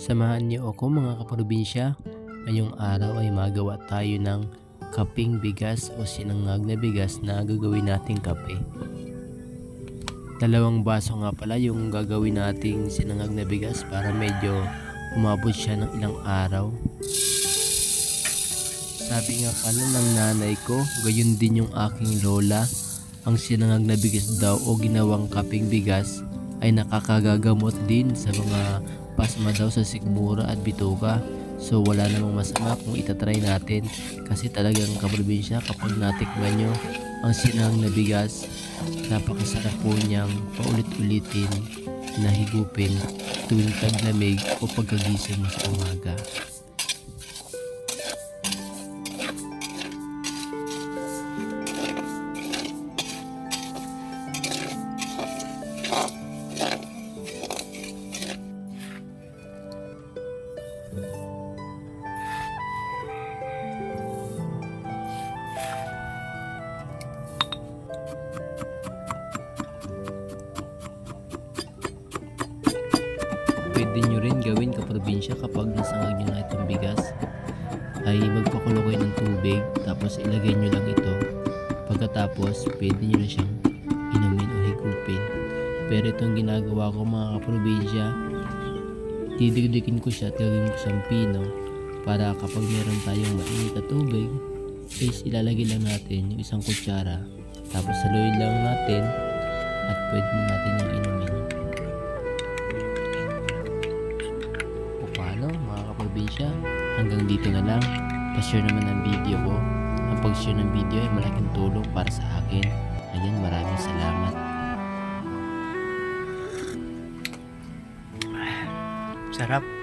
Samahan niyo ako mga kaprobinsya. Ngayong araw ay magawa tayo ng kaping bigas o sinangag na bigas na gagawin nating kape. Dalawang baso nga pala yung gagawin nating sinangag na bigas para medyo umabot siya ng ilang araw. Sabi nga pala ng nanay ko, gayon din yung aking lola. Ang sinangag na bigas daw o ginawang kaping bigas ay nakakagagamot din sa mga pasma daw sa sikmura at bituka. So wala namang masama kung itatry natin kasi talagang kaprobinsya kapag natikman nyo ang sinangag na bigas, napakasarap po niyang paulit-ulitin na higupin tuwing taglamig o pagkagising mo sa umaga. Pwede nyo rin gawin kaprobinsya kapag nasangag nyo na itong bigas ay magpakulo kayo ng tubig tapos ilagay nyo lang ito. Pagkatapos pwede nyo na siyang inumin o higupin. Pero itong ginagawa ko mga kaprobinsya didikdikin ko siya at gagawin ko siyang pino para kapag meron tayong mainit na tubig is ilalagay lang natin yung isang kutsara tapos saluin lang natin at pwede na natin yung inumin mga kaprobinsya hanggang dito na lang. Pa-share naman ng video ko. Ang pag-share ng video ay malaking tulong para sa akin. Ayan maraming salamat. Sarap.